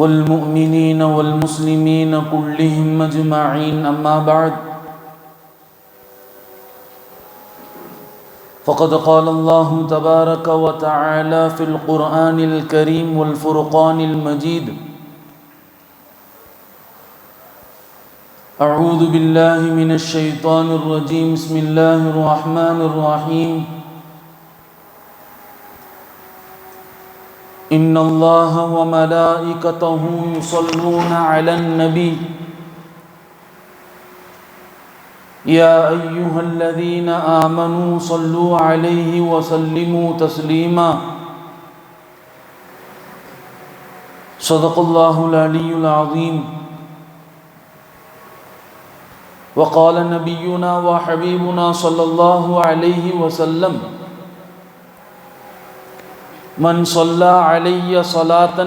والمؤمنين والمسلمين كلهم أجمعين. أما بعد فقد قال الله تبارك وتعالى في القرآن الكريم والفرقان المجيد أعوذ بالله من الشيطان الرجيم. بسم الله الرحمن الرحيم. إن الله وملائكته يصلون على النبي. يا أيها الذين آمنوا صلوا عليه وسلموا تسليما. صدق الله العلي العظيم. وقال نبينا وحبيبنا صلى الله عليه وسلم. من صلى علي صلاة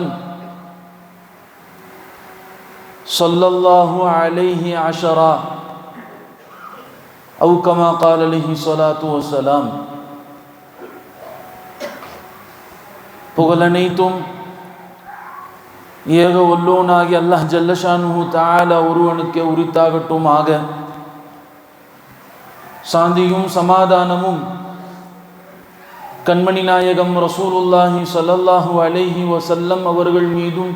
صلى الله عليه عشرا أو كما قال عليه الصلاة والسلام புகழனைத்தும் ஏக வல்லோனாகி அல்லாஹ் ஜல்லஷானு தாலா ஒருவனுக்கு உரித்தாகட்டும் ஆக சாந்தியும் சமாதானமும் கண்மணி நாயகம் ரசூலுல்லாஹி சல்லல்லாஹு அலைஹி வசல்லம் அவர்கள் மீதும்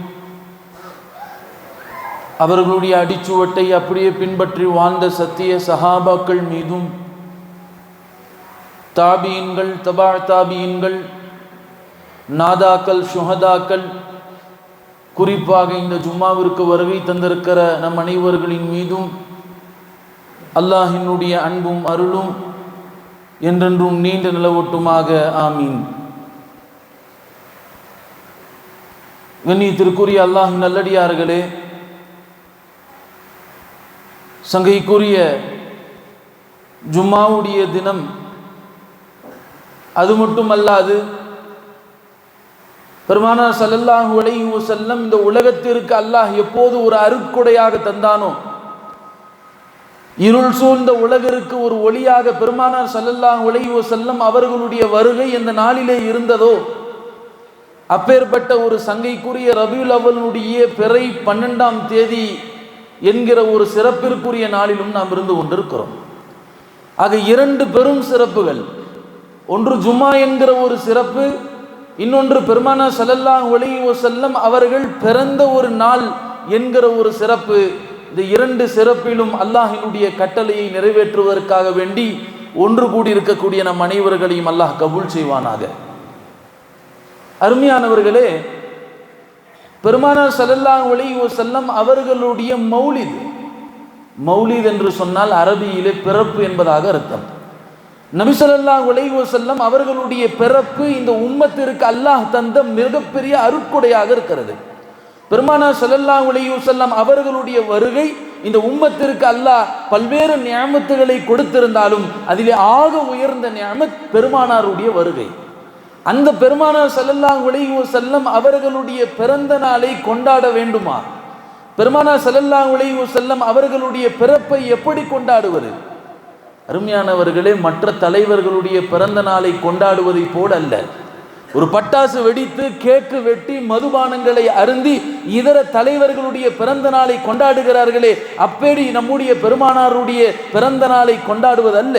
அவர்களுடைய அடிச்சுவட்டை அப்படியே பின்பற்றி வாழ்ந்த சத்திய சஹாபாக்கள் மீதும் தாபியின்கள் தபா தாபியின்கள் நாதாக்கள் சுஹதாக்கள் குறிப்பாக இந்த ஜும்மாவிற்கு வருகை தந்திருக்கிற நம் அனைவர்களின் மீதும் அல்லாஹினுடைய அன்பும் அருளும் என்றென்றும் நீண்ட நிலவட்டுமாக ஆமீன். கண்ணியத்திற்குரிய அல்லாஹ் நல்லடியார்களே சங்கைக்குரிய ஜும்மாவுடைய தினம் அது மட்டுமல்லாது பெருமானார் சல்லல்லாஹு அலைஹி செல்லம் இந்த உலகத்திற்கு அல்லாஹ் எப்போது ஒரு அருக்குடையாக தந்தானோ இருள் சூழ்ந்த உலகிற்கு ஒரு ஒளியாக பெருமானார் சல்லல்லாஹு அலைஹி செல்லம் அவர்களுடைய வருகை இந்த நாளிலே இருந்ததோ அப்பேற்பட்ட ஒரு சங்கைக்குரிய ரபியுல் அவனுடைய பிறை பன்னெண்டாம் தேதி என்கிற ஒரு சிறப்பிற்குரிய நாளிலும் நாம் இருந்து கொண்டிருக்கிறோம். ஆக இரண்டு பெரும் சிறப்புகள். ஒன்று ஜும்மா என்கிற ஒரு சிறப்பு இன்னொன்று பெருமானா சல்லல்லாஹ் ஒலைஹி செல்லம் அவர்கள் பிறந்த ஒரு நாள் என்கிற ஒரு சிறப்பு. இந்த இரண்டு சிறப்பிலும் அல்லாஹினுடைய கட்டளையை நிறைவேற்றுவதற்காக வேண்டி ஒன்று கூடி இருக்கக்கூடிய நம் அனைவர்களையும் அல்லாஹ் கபூல் செய்வானாக. அருமையானவர்களே பெருமானார் சல்லல்லாஹ் ஒலைஹி செல்லம் அவர்களுடைய மௌலித் மௌலித் என்று சொன்னால் அரபியிலே பிறப்பு என்பதாக அர்த்தம். நபிசல்லா ஒலைஹி செல்லம் அவர்களுடைய பிறப்பு இந்த உம்மத்திற்கு அல்லாஹ் தந்த மிகப்பெரிய அருட்கொடையாக இருக்கிறது. பெருமானா சல்லல்லாஹ் ஒலைஹி செல்லம் அவர்களுடைய வருகை இந்த உம்மத்திற்கு அல்லாஹ் பல்வேறு நியமத்துகளை கொடுத்திருந்தாலும் அதிலே ஆக உயர்ந்த நியமத் பெருமானாருடைய வருகை. அந்த பெருமானார் சல்லல்லாஹ் ஒலைஹி செல்லம் அவர்களுடைய பிறந்த நாளை கொண்டாட வேண்டுமா? பெருமானார் சல்லல்லாஹ் ஒலைஹி செல்லம் அவர்களுடைய பிறப்பை எப்படி கொண்டாடுவது? அருமையானவர்களே மற்ற தலைவர்களுடைய பிறந்த நாளை கொண்டாடுவதை போல் அல்ல ஒரு பட்டாசு வெடித்து கேக்கு வெட்டி மதுபானங்களை அருந்தி இதர தலைவர்களுடைய பிறந்த நாளை கொண்டாடுகிறார்களே அப்படி நம்முடைய பெருமானாருடைய பிறந்த நாளை கொண்டாடுவதல்ல.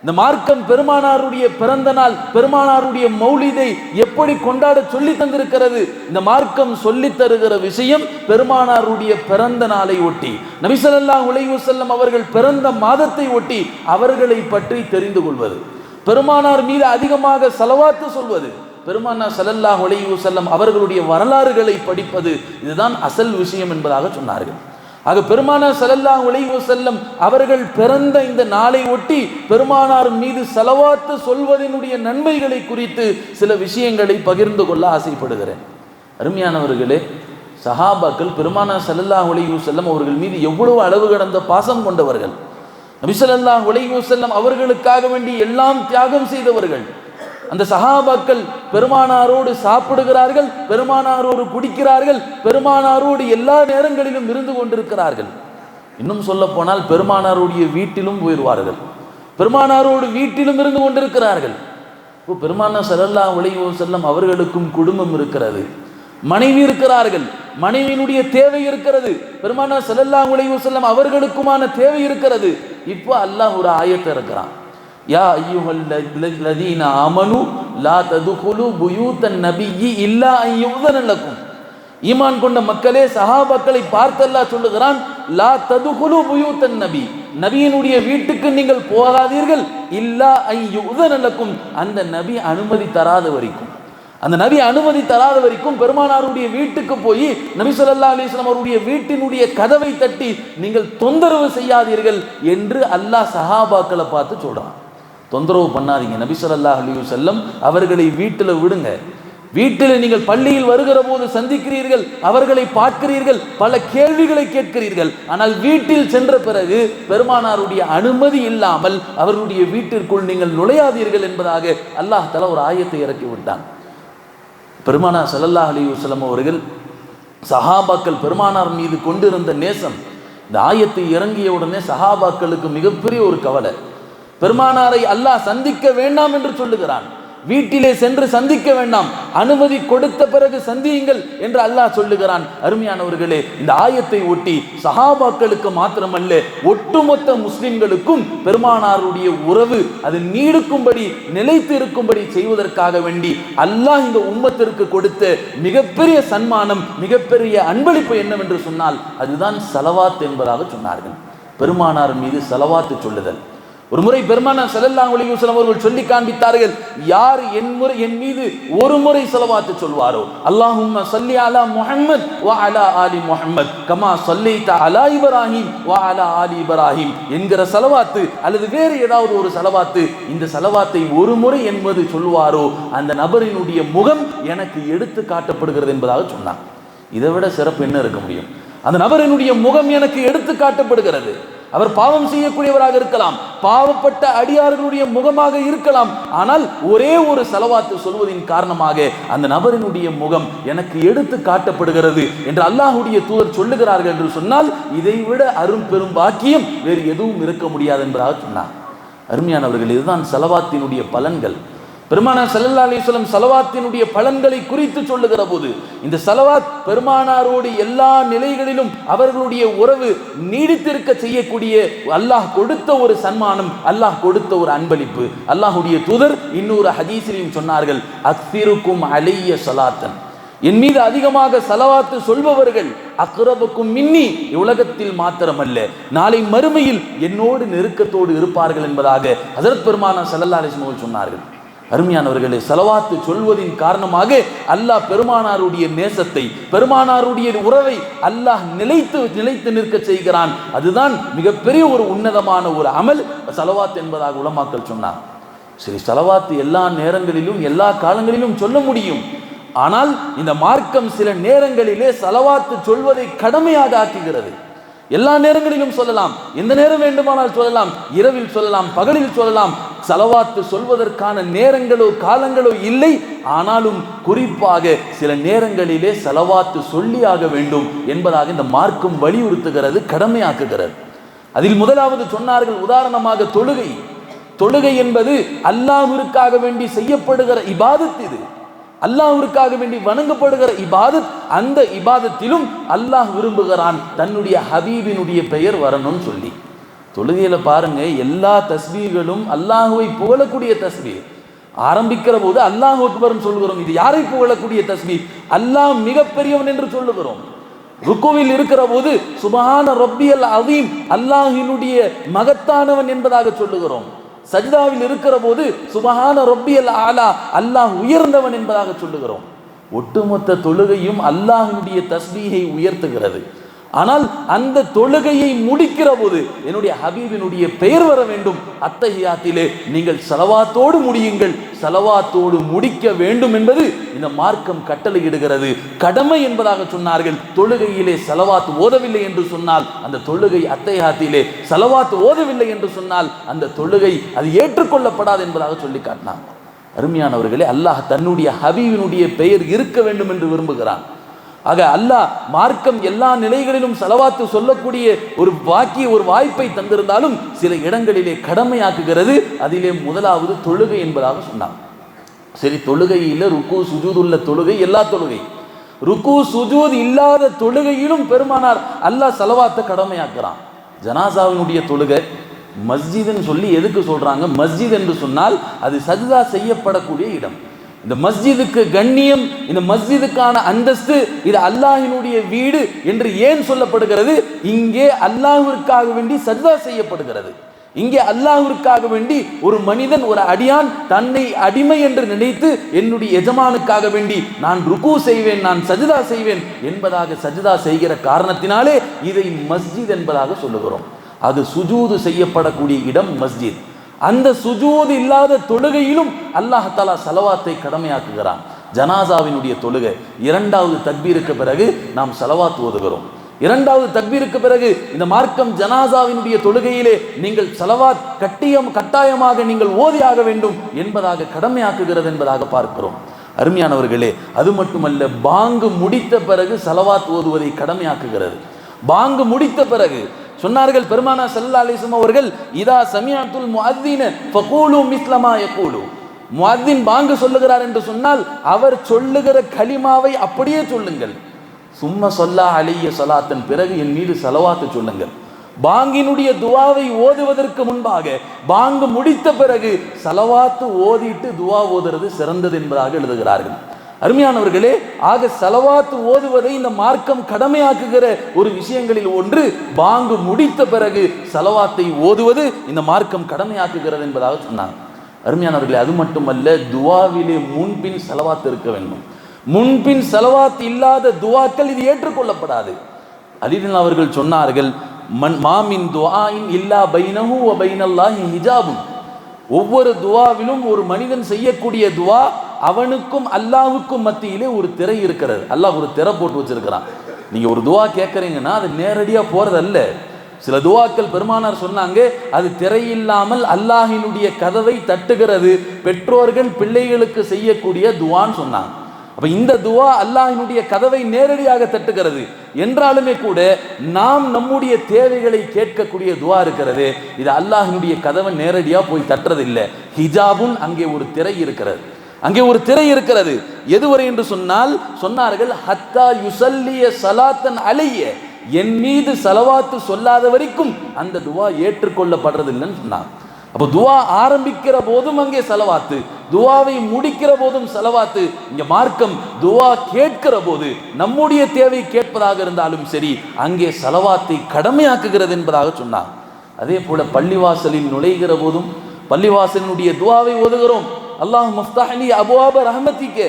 இந்த மார்க்கம் பெருமானாருடைய பிறந்த நாள் பெருமானாருடைய மௌலிதை எப்படி கொண்டாட சொல்லி தந்திருக்கிறது? இந்த மார்க்கம் சொல்லி தருகிற விஷயம் பெருமானாருடைய பிறந்த நாளை ஒட்டி. நபிசல்லா உலைவு செல்லம் அவர்கள் பிறந்த மாதத்தை ஒட்டி அவர்களை பற்றி தெரிந்து கொள்வது. பெருமானார் மீது அதிகமாக செலவாத்து சொல்வது. பெருமானா சல்லல்லாஹ் ஒளையூ செல்லம் அவர்களுடைய வரலாறுகளை படிப்பது இதுதான் அசல் விஷயம் என்பதாக சொன்னார்கள். ஆக பெருமானா சலல்லா அலைஹி செல்லம் அவர்கள் பிறந்த இந்த நாளை ஒட்டி பெருமானார் மீது செலவாத்து சொல்வதனுடைய நன்மைகளை குறித்து சில விஷயங்களை பகிர்ந்து கொள்ள ஆசைப்படுகிறேன். அருமையானவர்களே சஹாபாக்கள் பெருமானா சலல்லா ஒளையூ செல்லம் அவர்கள் மீது எவ்வளவு அளவு கடந்த பாசம் கொண்டவர்கள். நபிசல்லா ஸல்லல்லாஹு செல்லம் அவர்களுக்காக வேண்டி எல்லாம் தியாகம் செய்தவர்கள். அந்த சஹாபாக்கள் பெருமானாரோடு சாப்பிடுகிறார்கள் பெருமானாரோடு குடிக்கிறார்கள் பெருமானாரோடு எல்லா நேரங்களிலும் இருந்து கொண்டிருக்கிறார்கள். இன்னும் சொல்ல போனால் பெருமானாருடைய வீட்டிலும் போயிடுவார்கள் பெருமானாரோடு வீட்டிலும் இருந்து கொண்டிருக்கிறார்கள். இப்போ பெருமானா செல்லல்லா உலகோ செல்லம் அவர்களுக்கும் குடும்பம் இருக்கிறது. மனைவி இருக்கிறார்கள். மனைவியினுடைய தேவை இருக்கிறது. பெருமானா செல்லல்லா உலகோ செல்லம் அவர்களுக்குமான தேவை இருக்கிறது. இப்போ அல்லாஹ் ஒரு ஆயத்தை இருக்கிறான் யா ஐயுஹல்லதீன அமனு லா ததுகுலு புயூத்தன் நபியி இல்லா ஐயுதன லக்கும் ஈமான் கொண்ட மக்களே சஹாபாக்களை பார்த்தல்லா சொல்லுகிறான் லா ததுகுலு புயூத்தன் நபி நபியினுடைய வீட்டுக்கு நீங்கள் போகாதீர்கள் இல்லா ஐயுதன லக்கும் அந்த நபி அனுமதி தராத வரைக்கும் அந்த நபி அனுமதி தராத வரைக்கும் பெருமானாருடைய வீட்டுக்கு போய் நபி ஸல்லல்லாஹு அலைஹி அவருடைய வீட்டினுடைய கதவை தட்டி நீங்கள் தொந்தரவு செய்யாதீர்கள் என்று அல்லாஹ் சஹாபாக்களை பார்த்து சொல்றான் தொந்தரவு பண்ணாதீங்க. நபி சொல்லல்லா அலைஹி செல்லம் அவர்களை வீட்டில் விடுங்க. வீட்டில் நீங்கள் பள்ளியில் வருகிற போது சந்திக்கிறீர்கள் அவர்களை பார்க்கிறீர்கள் பல கேள்விகளை கேட்கிறீர்கள். ஆனால் வீட்டில் சென்ற பிறகு பெருமானாருடைய அனுமதி இல்லாமல் அவர்களுடைய வீட்டிற்குள் நீங்கள் நுழையாதீர்கள் என்பதாக அல்லாஹ் தலா ஒரு ஆயத்தை இறக்கி விட்டான். பெருமானார் சல்லல்லா அலைஹி வஸல்லம் அவர்கள் சஹாபாக்கள் பெருமானார் மீது கொண்டிருந்த நேசம் இந்த ஆயத்தை இறங்கிய உடனே சஹாபாக்களுக்கு மிகப்பெரிய ஒரு கவலை. பெருமானாரை அல்லாஹ் சந்திக்க வேண்டாம் என்று சொல்லுகிறான். வீட்டிலே சென்று சந்திக்க வேண்டாம். அனுமதி கொடுத்த பிறகு சந்தியுங்கள் என்று அல்லாஹ் சொல்லுகிறான். அருமையானவர்களே இந்த ஆயத்தை ஒட்டி சஹாபாக்களுக்கு மாத்திரமல்ல ஒட்டுமொத்த முஸ்லிம்களுக்கும் பெருமானாருடைய உறவு அது நீடுக்கும்படி நிலைத்து இருக்கும்படி செய்வதற்காக வேண்டி அல்லாஹ் இந்த உம்மத்திற்கு கொடுத்த மிகப்பெரிய சன்மானம் மிகப்பெரிய அன்பளிப்பு என்னவென்று சொன்னால் அதுதான் செலவாத் என்பதாக சொன்னார்கள். பெருமானார் மீது செலவாத்து சொல்லுதல். ஒரு முறை பெருமான செல்லல்லா அலைஹி வஸல்லம் அவர்கள் சொல்லி காண்பித்தார்கள் யார் என் முறை என் மீது ஒரு முறை செலவாத்து சொல்வாரோ? அல்லாஹும் சல்லி அலா முஹம்மத் வா அலா ஆலி முஹம்மத். கமா ஸல்லைத அலா இப்ராஹிம் வா அலா ஆலி இப்ராஹிம். என்கிற செலவாத்து அல்லது வேறு ஏதாவது ஒரு செலவாத்து இந்த செலவாத்தை ஒரு முறை என்பது சொல்வாரோ அந்த நபரினுடைய முகம் எனக்கு எடுத்து காட்டப்படுகிறது என்பதாக சொன்னார் இதை விட சிறப்பு என்ன இருக்க முடியும்? அந்த நபரினுடைய முகம் எனக்கு எடுத்து காட்டப்படுகிறது. அவர் பாவம் செய்யக்கூடியவராக இருக்கலாம் பாவப்பட்ட அடியார்களுடைய முகமாக இருக்கலாம் ஆனால் ஒரே ஒரு செலவாத்து சொல்வதின் காரணமாக அந்த நபரினுடைய முகம் எனக்கு எடுத்து காட்டப்படுகிறது என்று அல்லாஹுடைய தூதர் சொல்லுகிறார்கள் என்று சொன்னால் இதைவிட அரும் பெரும் பாக்கியம் வேறு எதுவும் இருக்க முடியாது என்பதாக சொன்னார். அருமையானவர்கள் இதுதான் செலவாத்தினுடைய பலன்கள். பெருமானார் ஸல்லல்லாஹு அலைஹி சலவாத்தினுடைய பலன்களை குறித்து சொல்லுகிற போது இந்த சலவாத் பெருமானாரோடு எல்லா நிலைகளிலும் அவர்களுடைய உறவு நீடித்திருக்க செய்யக்கூடிய அல்லாஹ் கொடுத்த ஒரு சன்மானம் அல்லாஹ் கொடுத்த ஒரு அன்பளிப்பு. அல்லாஹுடைய தூதர் இன்னொரு ஹதீஸிலையும் சொன்னார்கள் அக்திருக்கும் அலைய சலாத்தன். என் மீது அதிகமாக செலவாத்து சொல்பவர்கள் அக்ரபுக்கும் மின்னி உலகத்தில் மாத்திரமல்ல நாளை மறுமையில் என்னோடு நெருக்கத்தோடு இருப்பார்கள் என்பதாக ஹசரத் பெருமானா ஸல்லல்லாஹு சொன்னார்கள். அருமையானவர்களே செலவாத்து சொல்வதின் காரணமாக அல்லாஹ் பெருமானாருடைய நேசத்தை பெருமானாருடைய உறவை அல்லாஹ் நிலைத்து நிலைத்து நிற்க செய்கிறான். அதுதான் மிகப்பெரிய ஒரு உன்னதமான ஒரு அமல். செலவாத்து என்பதாக உலமாக்கள் சொன்னார். சரி செலவாத்து எல்லா நேரங்களிலும் எல்லா காலங்களிலும் சொல்ல முடியும். ஆனால் இந்த மார்க்கம் சில நேரங்களிலே செலவாத்து சொல்வதை கடமையாக ஆக்குகிறது. எல்லா நேரங்களிலும் சொல்லலாம். எந்த நேரம் வேண்டுமானால் சொல்லலாம். இரவில் சொல்லலாம். பகலில் சொல்லலாம். செலவாத்து சொல்வதற்கான நேரங்களோ காலங்களோ இல்லை. ஆனாலும் குறிப்பாக சில நேரங்களிலே செலவாத்து சொல்லியாக வேண்டும் என்பதாக இந்த மார்க்கம் வலியுறுத்துகிறது கடமையாக்குகிறது. அதில் முதலாவது சொன்னார்கள் உதாரணமாக தொழுகை. தொழுகை என்பது அல்லாஹ்விற்காக வேண்டி செய்யப்படுகிற இபாதத் இது. அல்லாஹ்விற்காக வேண்டி வணங்கப்படுகிற இபாதத். அந்த இபாதத்திலும் அல்லாஹ் விரும்புகிறான் தன்னுடைய ஹபீபினுடைய பெயர் வரணும்னு சொல்லி. தொழுகையில் பாருங்கள் எல்லா தஸ்பீகளும் அல்லாஹுவை புகழக்கூடிய தஸ்பீ ஆரம்பிக்கிற போது அல்லாஹ் அக்பர்னு சொல்லுகிறோம் இது யாரை புகழக்கூடிய தஸ்பீர்? அல்லாஹ் மிகப்பெரியவன் என்று சொல்லுகிறோம். ருக்குவில் இருக்கிற போது சுபஹான ரப்பியல் அதீம் அல்லாஹினுடைய மகத்தானவன் என்பதாக சொல்லுகிறோம். சஜிதாவில் இருக்கிற போது சுபஹான ரப்பியல் ஆலா அல்லாஹ் உயர்ந்தவன் என்பதாக சொல்லுகிறோம். ஒட்டுமொத்த தொழுகையும் அல்லாஹினுடைய தஸ்வீகை உயர்த்துகிறது. ஆனால் அந்த தொழுகையை முடிக்கிற போது என்னுடைய ஹபீபினுடைய பெயர் வர வேண்டும். அத்தகையாத்திலே நீங்கள் செலவாத்தோடு முடியுங்கள். செலவாத்தோடு முடிக்க வேண்டும் என்பது இந்த மார்க்கம் கட்டளையிடுகிறது. கடமை என்பதாக சொன்னார்கள். தொழுகையிலே செலவாத் ஓதவில்லை என்று சொன்னால் அந்த தொழுகை அத்தையாத்திலே செலவாத் ஓதவில்லை என்று சொன்னால் அந்த தொழுகை அது ஏற்றுக்கொள்ளப்படாது என்பதாக சொல்லி காட்டினாங்க அருமையானவர்களே அல்லாஹ் தன்னுடைய ஹபீவினுடைய பெயர் இருக்க வேண்டும் என்று விரும்புகிறான். ஆக அல்லாஹ் மார்க்கம் எல்லா நிலைகளிலும் செலவாத்து சொல்லக்கூடிய ஒரு வாக்கிய ஒரு வாய்ப்பை தந்திருந்தாலும் சில இடங்களிலே கடமையாக்குகிறது. அதிலே முதலாவது தொழுகை என்பதாக சொன்னார் சரி தொழுகையில் ருக்கு சுஜூதுள்ள தொழுகை எல்லா தொழுகை. ருக்கு சுஜூத் இல்லாத தொழுகையிலும் பெருமானார் அல்லாஹ் செலவாத்தை கடமையாக்குறான். ஜனாசாவினுடைய தொழுகை மஸ்ஜிதுன்னு சொல்லி எதுக்கு சொல்றாங்க? மஸ்ஜித் என்று சொன்னால் அது சஜிதா செய்யப்படக்கூடிய இடம். இந்த மஸ்ஜிதுக்கு கண்ணியம் இந்த மஸ்ஜிதுக்கான அந்தஸ்து இது அல்லாஹினுடைய வீடு என்று ஏன் சொல்லப்படுகிறது? இங்கே அல்லாஹிற்காக வேண்டி சர்வா செய்யப்படுகிறது. இங்கே அல்லாஹிற்காக வேண்டி ஒரு மனிதன் ஒரு அடியான் தன்னை அடிமை என்று நினைத்து என்னுடைய எஜமானுக்காக வேண்டி நான் ருக்கு செய்வேன் நான் சஜிதா செய்வேன் என்பதாக சஜிதா செய்கிற காரணத்தினாலே இதை மஸ்ஜித் என்பதாக சொல்லுகிறோம். அது சுஜூது செய்யப்படக்கூடிய இடம் மஸ்ஜித். அந்த சுஜூது இல்லாத தொழுகையிலும் அல்லாஹாலா செலவாத்தை கடமையாக்குகிறான். ஜனாசாவினுடைய தொழுகை. இரண்டாவது தக்பீருக்கு பிறகு நாம் செலவாத்து ஓதுகிறோம். இரண்டாவது தக்பீருக்கு பிறகு இந்த மார்க்கம் ஜனாசாவினுடைய தொழுகையிலே நீங்கள் செலவாத் கட்டியம் கட்டாயமாக நீங்கள் ஓதியாக வேண்டும் என்பதாக கடமையாக்குகிறது என்பதாக பார்க்கிறோம். அருமையானவர்களே அது மட்டுமல்ல பாங்கு முடித்த பிறகு செலவாத் ஓதுவதை கடமையாக்குகிறது. பாங்கு முடித்த பிறகு சொன்னார்கள் பெருமானா சல்லா அலிஸ்லம் அவர்கள் இதா சமியாத்துல் முஅத்தீன ஃபகூலு மிஸ்லமா யகூலு. முஅத்தின் பாங்கு சொல்லுகிறார் என்று சொன்னால் அவர் சொல்லுகிற கலிமாவை அப்படியே சொல்லுங்கள். சும்மா சொல்லா அலிய சலாத்தன் பிறகு என் மீது செலவாத்து சொல்லுங்கள். பாங்கினுடைய துவாவை ஓதுவதற்கு முன்பாக பாங்கு முடித்த பிறகு செலவாத்து ஓதிட்டு துவா ஓதுறது சிறந்தது என்பதாக எழுதுகிறார்கள். அருமையானவர்களே ஆக செலவாத்து ஓதுவதை இந்த மார்க்கம் கடமையாக்குகிற ஒரு விஷயங்களில் ஒன்று பாங்கு முடித்த பிறகு செலவாத்தை ஓதுவது இந்த மார்க்கம் கடமையாக்குகிறது என்பதாக சொன்னாங்க. அருமையானவர்களே அது மட்டுமல்ல துவாவிலே முன்பின் செலவாத்து இருக்க வேண்டும். முன்பின் செலவாத்து இல்லாத துவாக்கள் இது ஏற்றுக்கொள்ளப்படாது. அலிதன் அவர்கள் சொன்னார்கள் மன் மாமின் துவாயின் இல்லா பைனஹு வ பைனல்லாஹி ஹிஜாபும் ஒவ்வொரு துவாவிலும் ஒரு மனிதன் செய்யக்கூடிய துவா அவனுக்கும் அல்லாஹுக்கும் மத்தியிலே ஒரு திரை இருக்கிறது. அல்லாஹ் ஒரு திரை போட்டு வச்சிருக்கிறான். நீங்க ஒரு துவா கேட்குறீங்கன்னா அது நேரடியாக போறதல்ல. சில துவாக்கள் பெருமானார் சொன்னாங்க அது திரையில்லாமல் அல்லாஹினுடைய கதவை தட்டுகிறது. பெற்றோர்கள் பிள்ளைகளுக்கு செய்யக்கூடிய துவான்னு சொன்னாங்க. அப்ப இந்த துவா அல்லாஹினுடைய கதவை நேரடியாக தட்டுகிறது. என்றாலுமே கூட நாம் நம்முடைய தேவைகளை கேட்கக்கூடிய துவா இருக்கிறது. இது அல்லாஹினுடைய கதவை நேரடியாக போய் தட்டுறதில்லை. ஹிஜாபுன் அங்கே ஒரு திரை இருக்கிறது. அங்கே ஒரு திரை இருக்கிறது. எதுவரை என்று சொன்னால் சொன்னார்கள் ஹத்தா யுசல்லிய சலாத்தன் அலைய. என் மீது சலவாத்து சொல்லாத வரைக்கும் அந்த துவா ஏற்றுக்கொள்ளப்படுறதில்லைன்னு சொன்னார் அப்போ துவா ஆரம்பிக்கிற போதும் அங்கே செலவாத்து துவாவை முடிக்கிற போதும் செலவாத்து. இங்கே மார்க்கம் துவா கேட்கிற போது நம்முடைய தேவை கேட்பதாக இருந்தாலும் சரி அங்கே செலவாத்தை கடமையாக்குகிறது என்பதாக சொன்னார் அதே போல பள்ளிவாசலில் நுழைகிற போதும் பள்ளிவாசலினுடைய துவாவை ஓதுகிறோம். அல்லாஹ் முஃப்தாஹலி அபுவாப ரஹமத்திக்கே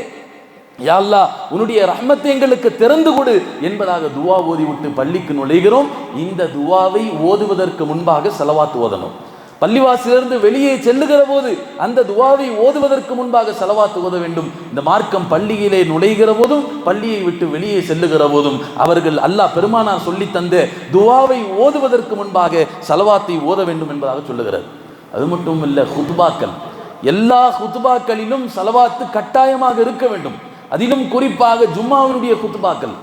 யா அல்லாஹ் உன்னுடைய ரஹ்மத்தை எங்களுக்கு திறந்து கொடு என்பதாக துவா ஓதி விட்டு பள்ளிக்கு நுழைகிறோம். இந்த துவாவை ஓதுவதற்கு முன்பாக செலவாத்து ஓதணும். பள்ளிவாசிலிருந்து வெளியே செல்லுகிற போது அந்த துவாவை ஓதுவதற்கு முன்பாக செலவாத்து ஓத வேண்டும். இந்த மார்க்கம் பள்ளியிலே நுழைகிற போதும் பள்ளியை விட்டு வெளியே செல்லுகிற போதும் அவர்கள் அல்லாஹ் பெருமானார் சொல்லி தந்த துவாவை ஓதுவதற்கு முன்பாக செலவாத்தை ஓத வேண்டும் என்பதாக சொல்லுகிறது அது மட்டும் இல்லை ஹுத்பாக்கள். எல்லா குத்துபாக்களிலும் செலவாத்து கட்டாயமாக இருக்க வேண்டும். அதிலும் குறிப்பாக ஜும்மாவினுடைய குத்துபாக்கள்.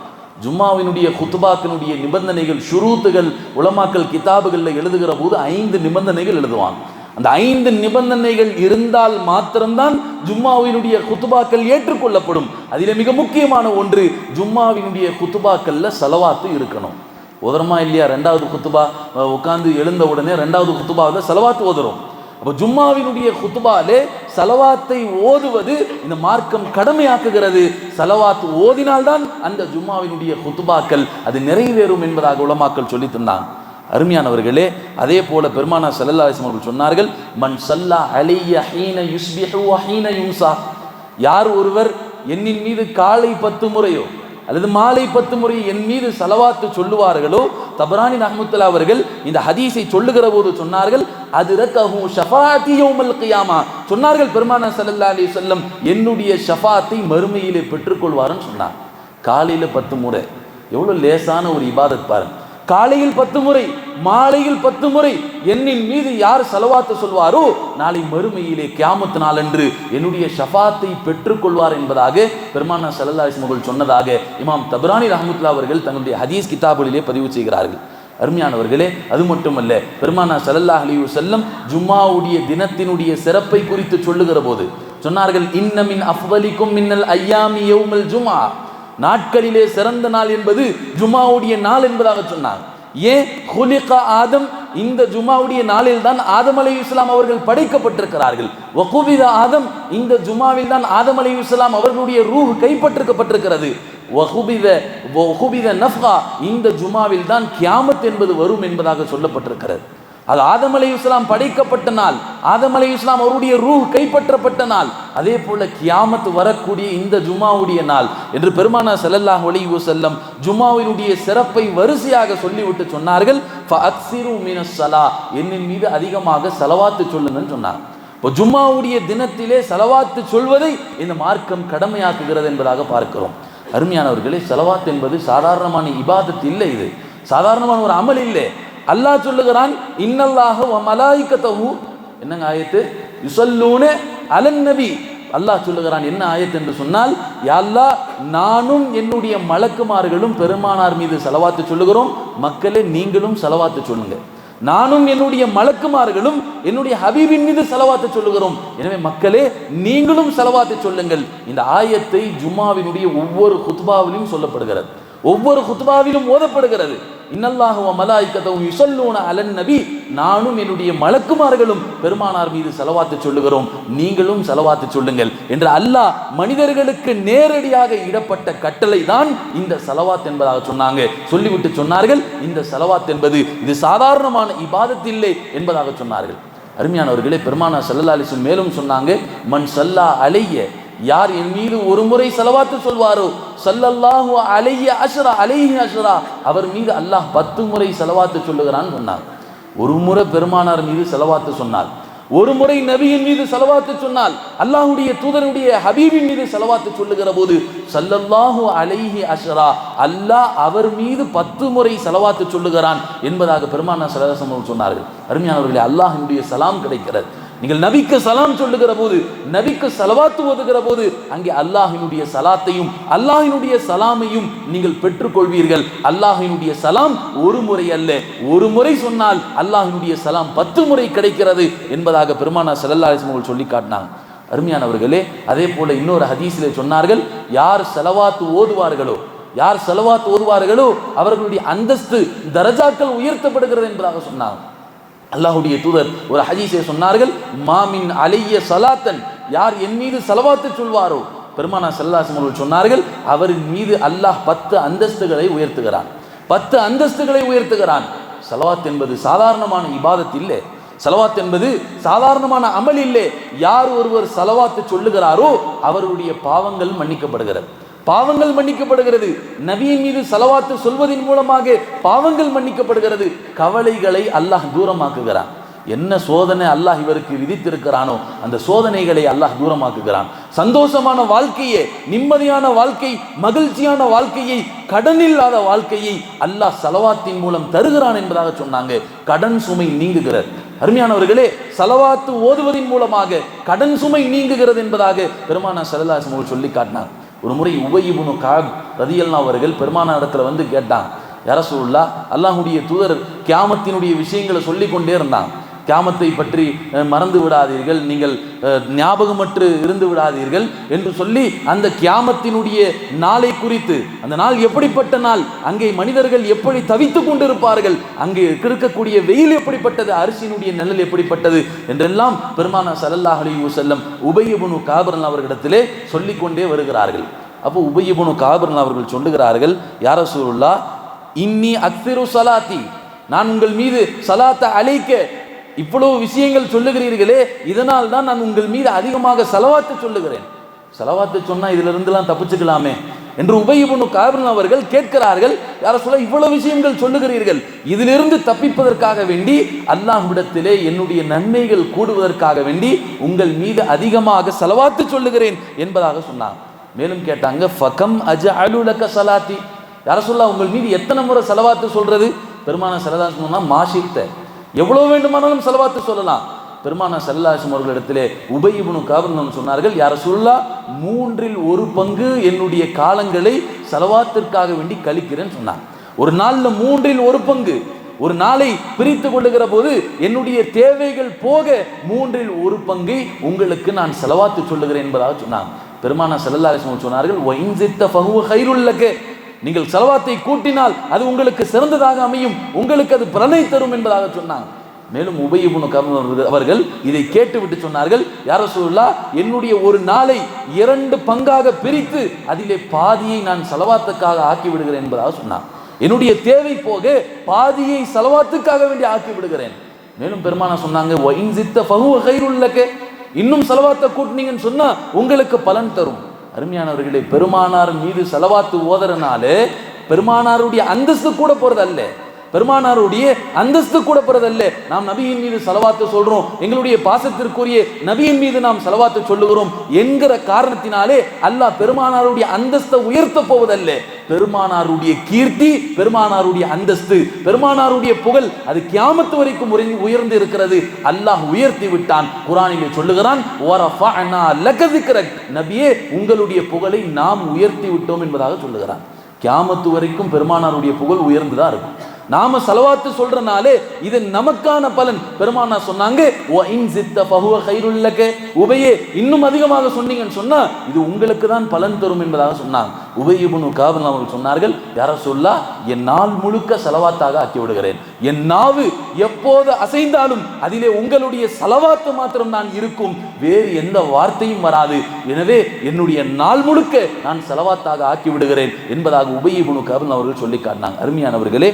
ஜும்மாவினுடைய குத்துபாக்கினுடைய நிபந்தனைகள் ஷுரூத்துகள் உலமாக்கல் கிதாபுகளில் எழுதுகிற போது ஐந்து நிபந்தனைகள் எழுதுவாங்க அந்த ஐந்து நிபந்தனைகள் இருந்தால் மாத்திரம்தான் ஜும்மாவினுடைய குத்துபாக்கள் ஏற்றுக்கொள்ளப்படும். அதில் மிக முக்கியமான ஒன்று ஜும்மாவினுடைய குத்துபாக்கல்ல செலவாத்து இருக்கணும். உதரமா இல்லையா? ரெண்டாவது குத்துபா உட்காந்து எழுந்த உடனே ரெண்டாவது குத்துபாவில் செலவாத்து உதரும் அப்போ ஜும்மாவினுடைய குத்துபாலே சலவாத்தை ஓதுவது இந்த மார்க்கம் கடமையாக்குகிறது. சலவாத் ஓதினால்தான் அந்த ஜும்மாவினுடைய குத்துபாக்கள் அது நிறைவேறும் என்பதாக உலமாக்கள் சொல்லி தந்தாங்க. அருமையானவர்களே அதே போல பெருமானா சல்லா அலிஸ்லாம் அவர்கள் சொன்னார்கள் மன் சல்லா அலைய ஹீன யுஸ்பிஹு ஹீன யூசா யார் ஒருவர் என்னின் மீது காலை பத்து முறையோ அல்லது மாலை பத்து முறை என் மீது செலவாத்து சொல்லுவார்களோ? தபரானி ரஹமுத்துல்லா அவர்கள் இந்த ஹதீஸை சொல்லுகிற போது சொன்னார்கள் அது ரக்கஹு ஷஃபாத்தி யௌமல் கியாமா. சொன்னார்கள் பெருமானா சல்லல்லா அலி சொல்லம் என்னுடைய ஷஃபாத்தை மறுமையிலே பெற்றுக்கொள்வார்னு சொன்னார். காலையில் பத்து முறை எவ்வளோ லேசான ஒரு இபாதத் பாருங்க. காலையில் பத்து முறை மாலையில் பத்து முறை என்னின் மீது யார் செலவாத்து சொல்வாரோ நாளை மறுமையிலே கியாமத்து நாளன்று என்னுடைய ஷஃபாத்தை பெற்றுக்கொள்வார் என்பதாக பெருமானா சல்லல்லாஹு மகள் சொன்னதாக இமாம் தபரானி ரஹமத்துல்லா அவர்கள் தங்களுடைய ஹதீஸ் கிதாபுகளிலே பதிவு செய்கிறார்கள். அருமையானவர்களே அது மட்டுமல்ல பெருமானா சல்லல்லாஹ் அலைஹி செல்லம் ஜும்மாவுடைய தினத்தினுடைய சிறப்பை குறித்து சொல்லுகிற போது சொன்னார்கள் இன்னமின் அஃபலிக்கும் மின்னல் ஐயாமி யௌமல் ஜுமா நாட்களிலே சிறந்த நாள் என்பது ஜுமாவுடைய நாள் என்பதாக சொன்னார். ஏன்? ஹுலிகா ஆதம் இந்த ஜுமாவுடைய நாளில் தான் ஆதம் அலி இஸ்லாம் அவர்கள் படைக்கப்பட்டிருக்கிறார்கள். வகுபித ஆதம் இந்த ஜுமாவில் தான் ஆதம் அலி இஸ்லாம் அவர்களுடைய ரூஹ் கைப்பற்றிருக்கப்பட்டிருக்கிறது இந்த ஜுமாவில் தான் கியாமத் என்பது வரும் என்பதாக சொல்லப்பட்டிருக்கிறது. அது ஆதம் அலி இஸ்லாம் படைக்கப்பட்ட நாள் ஆதம் அலி இஸ்லாம் அவருடைய ரூ கைப்பற்றப்பட்ட நாள். அதே போல கியாமத் வரக்கூடிய இந்த ஜுமாவுடைய நாள் என்று பெருமானா செல்லல்லாஹ் அலைஹி செல்லம் ஜுமாவினுடைய சிறப்பை வரிசையாக சொல்லிவிட்டு சொன்னார்கள் ஃபஅக்ஸிரு என்னின் மீது அதிகமாக செலவாத்து சொல்லுங்கன்னு சொன்னார். இப்போ ஜும்மாவுடைய தினத்திலே செலவாத்து சொல்வதை இந்த மார்க்கம் கடமையாக்குகிறது என்பதாக பார்க்கிறோம். அருமையானவர்களே செலவாத் என்பது சாதாரணமான இபாதத் இல்லை இது. சாதாரணமான ஒரு அமல் இல்லை. அல்லாஹ் சொல்லுகிறான் இன்னல்லாக வ என்னங்க ஆயத்து? யுசல்லூன அலன் நபி. அல்லாஹ் சொல்லுகிறான் என்ன ஆயத்து என்று சொன்னால் யாழ்லா நானும் என்னுடைய மலக்குமார்களும் பெருமானார் மீது செலவாத்து சொல்லுகிறோம். மக்களே நீங்களும் செலவாத்து சொல்லுங்க. நானும் என்னுடைய மலக்குமார்களும் என்னுடைய ஹபீபின் மீது செலவாத்து சொல்லுகிறோம். எனவே மக்களே நீங்களும் செலவாத்து சொல்லுங்கள். இந்த ஆயத்தை ஜும்மாவினுடைய ஒவ்வொரு குத்பாவிலும் சொல்லப்படுகிறது. ஒவ்வொரு குத்துபாவிலும் ஓதப்படுகிறது. இன்னல்லாஹுவ மலாய்க்கத்தவும் யுசல்லூன அலன் நபி. நானும் என்னுடைய மலக்குமார்களும் பெருமானார் மீது செலவாத்து சொல்லுகிறோம். நீங்களும் செலவாத்து சொல்லுங்கள் என்று அல்லாஹ் மனிதர்களுக்கு நேரடியாக இடப்பட்ட கட்டளை தான் இந்த செலவாத் என்பதாக சொன்னாங்க. சொல்லிவிட்டு சொன்னார்கள் இந்த செலவாத் என்பது இது சாதாரணமான இபாதத் இல்லை என்பதாக சொன்னார்கள். அருமையானவர்களே பெருமானார் சல்லல்லா அலிஸ்லம் மேலும் சொன்னாங்க மண் சல்லா அலைய யார் என் மீது ஒரு முறை செலவாத்து சொல்வாரோ? சல்லல்லாஹு அலைய அஷரா அலைஹி அஷ்ரா. அவர் மீது அல்லாஹ் பத்து முறை செலவாத்து சொல்லுகிறான்னு சொன்னார். ஒரு முறை பெருமானார் மீது செலவாத்து சொன்னார். ஒரு முறை நபியின் மீது செலவாத்து சொன்னால் அல்லாஹுடைய தூதனுடைய ஹபீபின் மீது செலவாத்து சொல்லுகிற போது சல்லல்லாஹு அலைஹி அஷரா அல்லாஹ் அவர் மீது பத்து முறை செலவாத்து சொல்லுகிறான் என்பதாக பெருமானார் சலசம் சொன்னார்கள். அருமையானவர்களே அல்லாஹினுடைய சலாம் கிடைக்கிறது. நீங்கள் நபிக்கு சலாம் சொல்லுகிற போது நபிக்கு சலவாத்து ஓதுகிற போது அங்கே அல்லாஹினுடைய சலாத்தையும் அல்லாஹினுடைய சலாமையும் நீங்கள் பெற்றுக்கொள்வீர்கள். அல்லாஹினுடைய சலாம் ஒரு முறை அல்ல. ஒரு முறை சொன்னால் அல்லாஹினுடைய சலாம் பத்து முறை கிடைக்கிறது என்பதாக பெருமானா சல்லல்லா அலிஸ்மர்கள் சொல்லி காட்டினாங்க. அருமையானவர்களே அதே போல இன்னொரு ஹதீஸில் சொன்னார்கள் யார் செலவாத்து ஓதுவார்களோ யார் செலவாத்து ஓதுவார்களோ அவர்களுடைய அந்தஸ்து தரஜாக்கள் உயர்த்தப்படுகிறது என்பதாக சொன்னாங்க. அல்லாஹுடைய தூதர் ஒரு ஹதீஸை சொன்னார்கள் மாமின் அலைய சலாத்தன். யார் என் மீது செலவாத்து சொல்வாரோ? பெருமானா செல்லாசம் அவர்கள் சொன்னார்கள் அவரின் மீது அல்லாஹ் பத்து அந்தஸ்துகளை உயர்த்துகிறான். பத்து அந்தஸ்துகளை உயர்த்துகிறான். செலவாத் என்பது சாதாரணமான இபாதத் இல்லை. செலவாத் என்பது சாதாரணமான அமல் இல்லை. யார் ஒருவர் செலவாத்து சொல்லுகிறாரோ அவருடைய பாவங்கள் மன்னிக்கப்படுகிறது. பாவங்கள் மன்னிக்கப்படுகிறது. நபியின் மீது செலவாத்து சொல்வதன் மூலமாக பாவங்கள் மன்னிக்கப்படுகிறது. கவலைகளை அல்லாஹ் தூரமாக்குகிறான். என்ன சோதனை அல்லாஹ் இவருக்கு விதித்திருக்கிறானோ அந்த சோதனைகளை அல்லாஹ் தூரமாக்குகிறான். சந்தோஷமான வாழ்க்கையை நிம்மதியான வாழ்க்கை மகிழ்ச்சியான வாழ்க்கையை கடன் இல்லாத வாழ்க்கையை அல்லாஹ் செலவாத்தின் மூலம் தருகிறான் என்பதாக சொன்னாங்க. கடன் சுமை நீங்குகிறது. அருமையானவர்களே செலவாத்து ஓதுவதன் மூலமாக கடன் சுமை நீங்குகிறது என்பதாக பெருமானா சரலாசம் சொல்லி காட்டினார். ஒரு முறை உபயிபுனு காக் ரதியல்லா அவர்கள் பெருமான இடத்துல வந்து கேட்டான் யரசூல்லா அல்லாஹுடைய தூதர் கியாமத்தினுடைய விஷயங்களை சொல்லி கொண்டே இருந்தான். கியாமத்தை பற்றி மறந்து விடாதீர்கள். நீங்கள் ஞாபகமற்று இருந்து விடாதீர்கள் என்று சொல்லி அந்த கியாமத்தினுடைய நாளை குறித்து அந்த நாள் எப்படிப்பட்ட நாள் அங்கே மனிதர்கள் எப்படி தவித்து கொண்டிருப்பார்கள் அங்கே இருக்கக்கூடிய வெயில் எப்படிப்பட்டது அரிசியினுடைய நிழல் எப்படிப்பட்டது என்றெல்லாம் பெருமானா சலல்லாஹ் அலி வசல்லம் உபயபுனு காபரன் அவர்களிடத்திலே சொல்லிக்கொண்டே வருகிறார்கள். அப்போ உபயபுனு காபரன் அவர்கள் சொல்லுகிறார்கள் யார சூருல்லா இன்னி அக்திரு சலாத்தி நான் உங்கள் மீது சலாத்தை அழைக்க இவ்வளவு விஷயங்கள் சொல்லுகிறீர்களே இதனால் தான் நான் உங்கள் மீது அதிகமாக செலவாத்து சொல்லுகிறேன். செலவாத்து சொன்னா இதுல இருந்துலாம் தப்பிச்சுக்கலாமே என்று உபயபுனு காபிரன் அவர்கள் கேட்கிறார்கள். யார சொல்ல இவ்வளவு விஷயங்கள் சொல்லுகிறீர்கள். இதிலிருந்து தப்பிப்பதற்காக வேண்டி அல்லாஹ்விடத்திலே என்னுடைய நன்மைகள் கூடுவதற்காக வேண்டி உங்கள் மீது அதிகமாக செலவாத்து சொல்லுகிறேன் என்பதாக சொன்னார். மேலும் கேட்டாங்க ஃபகம் அஜ அலுலக சலாத்தி. யார சொல்ல உங்கள் மீது எத்தனை முறை செலவாத்து சொல்றது? பெருமான செலதா சொன்னா மாஷித்த. எவ்வளோ வேண்டுமானாலும் செலவாத்து சொல்லலாம். பெருமான செல்லாசம் அவர்களிடத்திலே உபயிபுனு காவலன் சொன்னார்கள் யார சொல்லா மூன்றில் ஒரு பங்கு என்னுடைய காலங்களை செலவாத்திற்காக வேண்டி கழிக்கிறேன்னு சொன்னார். ஒரு நாளில் மூன்றில் ஒரு பங்கு ஒரு நாளை பிரித்து கொள்ளுகிற போது என்னுடைய தேவைகள் போக மூன்றில் ஒரு பங்கை உங்களுக்கு நான் செலவாத்து சொல்லுகிறேன் என்பதாக சொன்னார். பெருமான செல்லல்லாசம் சொன்னார்கள் ஒயின்சித்த பகுவ கைருள்ளக்கு நீங்கள் செலவாத்தை கூட்டினால் அது உங்களுக்கு சிறந்ததாக அமையும். உங்களுக்கு அது பலனை தரும் என்பதாக சொன்னாங்க மேலும் உபயபுனு கர்ம அவர்கள் இதை கேட்டுவிட்டு சொன்னார்கள் யார சொல்லா என்னுடைய ஒரு நாளை இரண்டு பங்காக பிரித்து அதிலே பாதியை நான் செலவாத்துக்காக ஆக்கி விடுகிறேன் என்பதாக சொன்னார் என்னுடைய தேவை போக பாதியை செலவாத்துக்காக வேண்டி ஆக்கி விடுகிறேன் மேலும் பெருமானா சொன்னாங்க சித்த இன்னும் செலவாத்தை கூட்டினீங்கன்னு சொன்னா உங்களுக்கு பலன் தரும். அருமையானவர்களே பெருமானார் மீது செலவாத்து ஓதுறனாலே பெருமானாருடைய அந்தஸ்து கூட போறது அல்ல பெருமானாருடைய அந்தஸ்து கூட போறதல்ல. நாம் நபியின் மீது செலவாத்து சொல்றோம். எங்களுடைய பாசத்திற்குரிய நபியின் மீது நாம் செலவாத்து சொல்லுகிறோம் என்கிற காரணத்தினாலே அல்லாஹ் பெருமானாருடைய அந்தஸ்தை உயர்த்த போவதல்ல. பெருமானாருடைய கீர்த்தி பெருமானாருடைய அந்தஸ்து பெருமானாருடைய புகழ் அது கியாமத்து வரைக்கும் உயர்ந்து- உயர்ந்து இருக்கிறது. அல்லாஹ் உயர்த்தி விட்டான். குரானிலே சொல்லுகிறான் நபியே உங்களுடைய புகழை நாம் உயர்த்தி விட்டோம் என்பதாக சொல்லுகிறான். கியாமத்து வரைக்கும் பெருமானாருடைய புகழ் உயர்ந்துதான் இருக்கும். நாம செலவாத்து சொல்றனாலே இது நமக்கான பலன். பெருமானா சொன்னாங்க இன் உபையே இன்னும் அதிகமாக சொன்னீங்கன்னு சொன்னா இது உங்களுக்கு தான் பலன் தரும் என்பதாக சொன்னாங்க. உபயிபுனு காவல் அவர்கள் சொன்னார்கள் யார சொல்லா என் நாள் முழுக்க செலவாத்தாக ஆக்கி விடுகிறேன் என் நாவு எப்போது அசைந்தாலும் அதிலே உங்களுடைய செலவாத்து மாத்திரம் தான் இருக்கும். வேறு எந்த வார்த்தையும் வராது. எனவே என்னுடைய நாள் முழுக்க நான் செலவாத்தாக ஆக்கி விடுகிறேன் என்பதாக உபயிபுனு காவல் அவர்கள் சொல்லி காட்டினாங்க. அருமையானவர்களே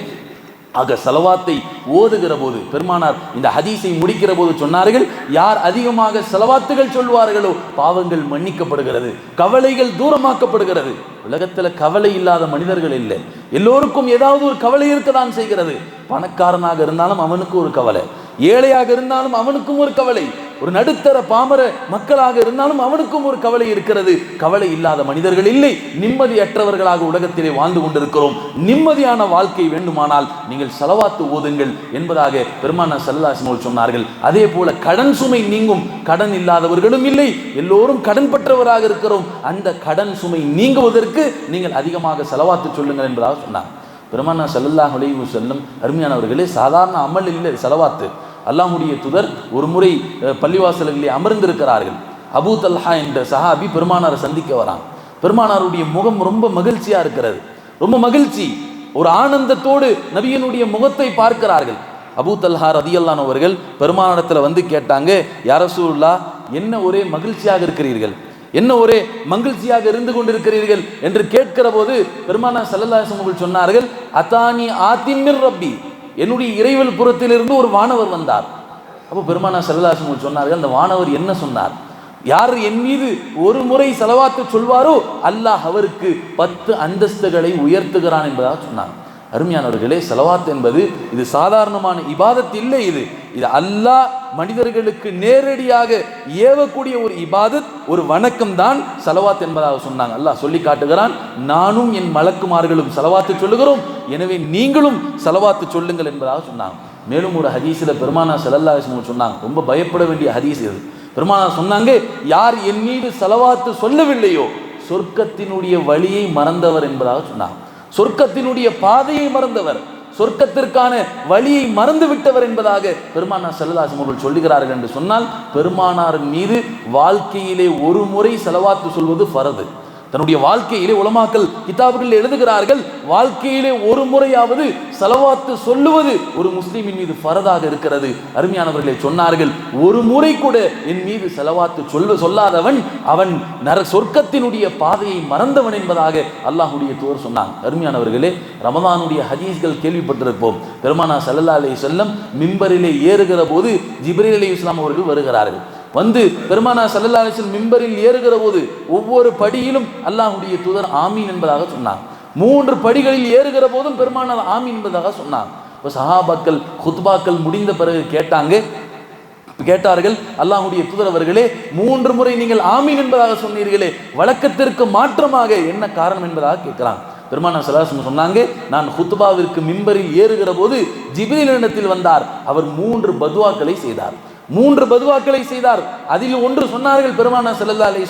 ஆக செலவாத்தை ஓதுகிற போது பெருமானார் இந்த ஹதீஸை முடிக்கிற போது சொன்னார்கள் யார் அதிகமாக செலவாத்துகள் சொல்வார்களோ பாவங்கள் மன்னிக்கப்படுகிறது கவலைகள் தூரமாக்கப்படுகிறது. உலகத்தில் கவலை இல்லாத மனிதர்கள் இல்லை. எல்லோருக்கும் ஏதாவது ஒரு கவலை இருக்கதான் செய்கிறது. பணக்காரனாக இருந்தாலும் அவனுக்கு ஒரு கவலை. ஏழையாக இருந்தாலும் அவனுக்கும் ஒரு கவலை. ஒரு நடுத்தர பாமர மக்களாக இருந்தாலும் அவனுக்கும் ஒரு கவலை இருக்கிறது. கவலை இல்லாத மனிதர்கள் இல்லை. நிம்மதியற்றவர்களாக உலகத்திலே வாழ்ந்து கொண்டிருக்கிறோம். நிம்மதியான வாழ்க்கை வேண்டுமானால் நீங்கள் செலவாத்து ஓதுங்கள் என்பதாக பெருமான செல்லாசிமோல் சொன்னார்கள். அதே போல கடன் சுமை நீங்கும். கடன் இல்லாதவர்களும் இல்லை. எல்லோரும் கடன் பெற்றவராக இருக்கிறோம். அந்த கடன் சுமை நீங்குவதற்கு நீங்கள் அதிகமாக செலவாத்து சொல்லுங்கள் என்பதாக சொன்னார். பெருமானா சல்லல்லாஹ் செல்லும் அருமையானவர்களே சாதாரண அமல் இல்லை செலவாத்து. அல்லாஹுடைய துதர் ஒரு முறை பள்ளிவாசல்களிலே அமர்ந்திருக்கிறார்கள். அபு தல்ஹா என்ற சஹாபி பெருமானாரை சந்திக்க வரான். பெருமானாருடைய முகம் ரொம்ப மகிழ்ச்சியா இருக்கிறது. ரொம்ப மகிழ்ச்சி. ஒரு ஆனந்தத்தோடு நபியனுடைய முகத்தை பார்க்கிறார்கள். அபு தல்ஹா ரதியல்லான் அவர்கள் பெருமானத்தில் வந்து கேட்டாங்க யாரசூல்லா என்ன ஒரே மகிழ்ச்சியாக இருக்கிறீர்கள்? என்ன ஒரே மகிழ்ச்சியாக இருந்து கொண்டிருக்கிறீர்கள்? என்று கேட்கிற போது பெருமானா சல்லல்லாசம் அவர்கள் சொன்னார்கள் அத்தானி ஆத்திமிர் ரப்பி. என்னுடைய இறைவல் புறத்திலிருந்து ஒரு வானவர் வந்தார். அப்போ பெருமானா சல்லல்லாஹு சொன்னார்கள் அந்த வானவர் என்ன சொன்னார்? யார் என் மீது ஒரு முறை செலவாத்து சொல்வாரோ அல்லாஹ் அவருக்கு பத்து அந்தஸ்துகளை உயர்த்துகிறான் என்பதாக சொன்னார். அருமையானவர்களே செலவாத் என்பது இது சாதாரணமான இபாதத் இல்லை இது. இது அல்லாஹ் மனிதர்களுக்கு நேரடியாக ஏவக்கூடிய ஒரு இபாதத் ஒரு வணக்கம் தான் செலவாத் என்பதாக சொன்னாங்க. அல்லாஹ் சொல்லி காட்டுகிறான் நானும் என் மலக்குமார்களும் செலவாத்து சொல்லுகிறோம் எனவே நீங்களும் செலவாத்து சொல்லுங்கள் என்பதாக சொன்னாங்க. மேலும் ஒரு ஹதீஸில் பெருமானா செலல்லா சொன்னாங்க. ரொம்ப பயப்பட வேண்டிய ஹதீஸ் இது. பெருமானா சொன்னாங்க யார் என் மீது செலவாத்து சொல்லவில்லையோ சொர்க்கத்தினுடைய வழியை மறந்தவர் என்பதாக சொன்னாங்க. சொர்க்கத்தினுடைய பாதையை மறந்தவர் சொர்க்கத்திற்கான வழியை மறந்து விட்டவர் என்பதாக பெருமானார் செல்லதாசம் அவர்கள் சொல்லுகிறார்கள் என்று சொன்னால் பெருமானாரின் மீது வாழ்க்கையிலே ஒரு முறை செலவாத்து சொல்வது பரது தன்னுடைய வாழ்க்கையிலே உலமாக்கல் கிதாபுகள் எழுதுகிறார்கள் வாழ்க்கையிலே ஒரு முறையாவது செலவாத்து சொல்லுவது ஒரு முஸ்லீமின் மீது ஃபரதாக இருக்கிறது. அருமையானவர்களே சொன்னார்கள் ஒரு முறை கூட என் மீது செலவாத்து சொல்ல சொல்லாதவன் அவன் நர சொர்க்கத்தினுடைய பாதையை மறந்தவன் என்பதாக அல்லாஹுடைய தோர் சொன்னான். அருமையானவர்களே ரமதானுடைய ஹதீஸ்கள் கேள்விப்பட்டிருப்போம். பெருமானா சல்லல்லா அலி செல்லம் மிம்பரிலே ஏறுகிற போது ஜிப்ரீல் அலி இஸ்லாம் அவர்கள் வருகிறார்கள். வந்து பெருமானா சல்லல்லா அலிஸ்லம் மிம்பரில் ஏறுகிற போது ஒவ்வொரு படியிலும் அல்லாஹுடைய தூதர் ஆமீன் என்பதாக சொன்னார். மூன்று படிகளில் ஏறுகிற போதும் பெருமானார் ஆமீன் என்பதாக சொன்னார். இப்போ சஹாபாக்கள் ஹுத்பாக்கள் முடிந்த பிறகு கேட்டாங்க கேட்டார்கள் அல்லாஹுடைய தூதர் அவர்களே மூன்று முறை நீங்கள் ஆமீன் என்பதாக சொன்னீர்களே வழக்கத்திற்கு மாற்றமாக என்ன காரணம் என்பதாக கேட்கலாம் பெருமான சலாசம் சொன்னாங்க நான் ஹுத்பாவிற்கு மிம்பரில் ஏறுகிற போது ஜிபிரிலிடத்தில் வந்தார். அவர் மூன்று பதுவாக்களை செய்தார். மூன்று பதுவாக்களை செய்தார். அதில் ஒன்று சொன்னார்கள் பெருமானா செல்லல்லா அலை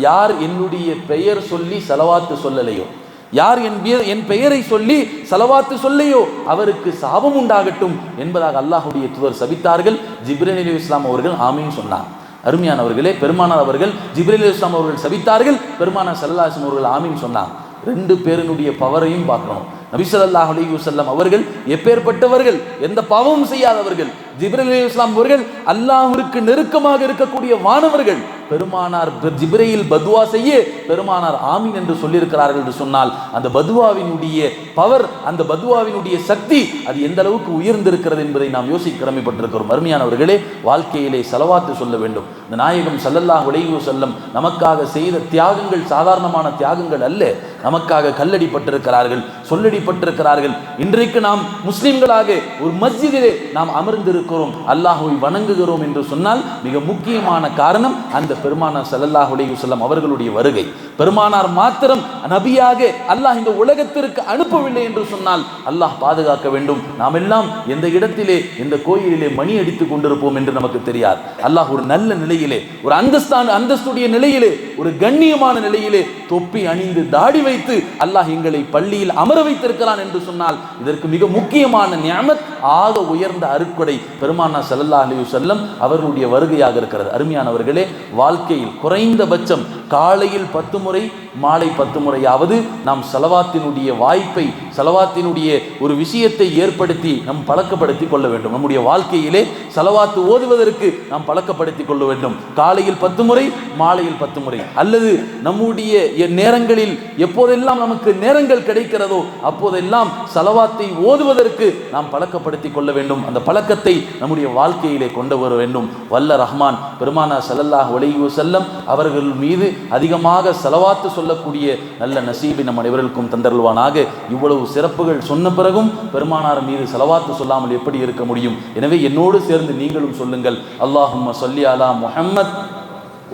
யார் என்னுடைய பெயர் சொல்லி செலவாத்து சொல்லலையோ? யார் என் என் பெயரை சொல்லி செலவாத்து சொல்லையோ அவருக்கு சாபம் உண்டாகட்டும் என்பதாக அல்லாஹுடைய தூதர் சபித்தார்கள். ஜிப்ரேல் அலி இஸ்லாம் அவர்கள் ஆமையும் சொன்னார். அருமையானவர்களே பெருமானார் அவர்கள் ஜிப்ரேல் அலி இஸ்லாம் அவர்கள் சபித்தார்கள். பெருமானார் சல்லாஹம் அவர்கள் ஆமீன் சொன்னார். ரெண்டு பேரினுடைய பவரையும் பார்க்கணும். நபிசல்லாஹ் அலி வல்லம் அவர்கள் எப்பேற்பட்டவர்கள் எந்த பாவமும் செய்யாதவர்கள் ஜிப்ரல் அலி இஸ்லாம் அவர்கள் அல்லாஹிற்கு நெருக்கமாக இருக்கக்கூடிய வானவர்கள் பெருமானார் ஜிப்ரையில் பதுவா செய்ய பெருமானார் ஆமீன் என்று சொல்லியிருக்கிறார்கள் என்று சொன்னால் அந்த பதுவாவினுடைய பவர் அந்த பதுவாவினுடைய சக்தி அது எந்த அளவுக்கு உயர்ந்திருக்கிறது என்பதை நாம் யோசிக்க கடமைப்பட்டிருக்கிறோம். அருமையானவர்களே வாழ்க்கையிலே செலவாத்து சொல்ல வேண்டும். இந்த நாயகம் சல்லல்லாஹ் உலகு செல்லம் நமக்காக செய்த தியாகங்கள் சாதாரணமான தியாகங்கள் அல்ல நமக்காக கல்லடிப்பட்டிருக்கிறார்கள் சொல்லடிப்பட்டிருக்கிறார்கள். இன்றைக்கு நாம் முஸ்லிம்களாக ஒரு மஸ்ஜிதிலே நாம் அமர்ந்திருக்கிறோம். அல்லாஹுவை வணங்குகிறோம் என்று சொன்னால் மிக முக்கியமான காரணம் அந்த பெருமானார் சல்லல்லாஹுடைய செல்லம் அவர்களுடைய வருகை. பெருமானார் மாத்திரம் நபியாக அல்லாஹ் இந்த உலகத்திற்கு அனுப்பவில்லை என்று சொன்னால் அல்லாஹ் பாதுகாக்க வேண்டும். நாம் எல்லாம் எந்த இடத்திலே எந்த கோயிலிலே மணி அடித்துக் கொண்டிருப்போம் என்று நமக்கு தெரியாது. அல்லாஹ் ஒரு நல்ல நிலையிலே ஒரு அந்தஸ்தான அந்தஸ்துடைய நிலையிலே ஒரு கண்ணியமான நிலையிலே தொப்பி அணிந்து தாடி வைத்து அல்லாஹ் எங்களை பள்ளியில் அமர வைத்திருக்கிறான் என்று சொன்னால் இதற்கு மிக முக்கியமான ஞாமத் ஆக உயர்ந்த அருட்கொடை பெருமானா சல்லல்லா அலி செல்லம் அவர்களுடைய வருகையாக இருக்கிறது. அருமையானவர்களே வாழ்க்கையில் குறைந்தபட்சம் காலையில் பத்து முறை மாலை பத்து முறையாவது நாம் செலவாத்தினுடைய வாய்ப்பை செலவாத்தினுடைய ஒரு விஷயத்தை ஏற்படுத்தி நம் பழக்கப்படுத்தி கொள்ள வேண்டும். நம்முடைய வாழ்க்கையிலே செலவாத்து ஓதுவதற்கு நாம் பழக்கப்படுத்தி கொள்ள வேண்டும். காலையில் பத்து முறை மாலையில் பத்து முறை. அல்லது நம்முடைய நேரங்களில் எப்போதெல்லாம் நமக்கு நேரங்கள் கிடைக்கிறதோ அப்போதெல்லாம் செலவாத்தை ஓதுவதற்கு நாம் பழக்கப்படுத்தி கொள்ள வேண்டும். அந்த பழக்கத்தை நம்முடைய வாழ்க்கையிலே கொண்டு வர வேண்டும். வல்ல ரஹ்மான் பெருமானா சல்லல்லாஹ் ஒலையு செல்லம் அவர்கள் மீது அதிகமாக செலவாத்து சொல்லக்கூடிய நல்ல நசீபை நம் அனைவருக்கும் தந்தருள்வானாக. இவ்வளவு சிறப்புகள் சொன்ன பிறகும் பெருமானார் மீது செலவாத்து சொல்லாமல் எப்படி இருக்க முடியும்? எனவே என்னோடு சேர்ந்து நீங்களும் சொல்லுங்கள். அல்லாஹும் சொல்லி அலா முஹம்மத்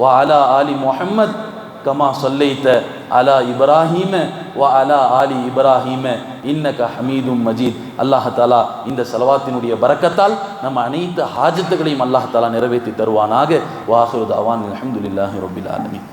வா அலா ஆலி முஹம்மத் கமா சொல்லைத்த அலா இப்ராஹீம வ அலா ஆலி இப்ராஹீம இன்னக ஹமீதும் மஜீத் அல்லாஹ் தாலா இந்த செலவாத்தினுடைய பறக்கத்தால் நம்ம அனைத்து ஹாஜத்துகளையும் அல்லாஹ் தாலா நிறைவேற்றி தருவானாக. வாஹுருத் அவான் அலமதுல்லாஹி ரபில் ஆலமின்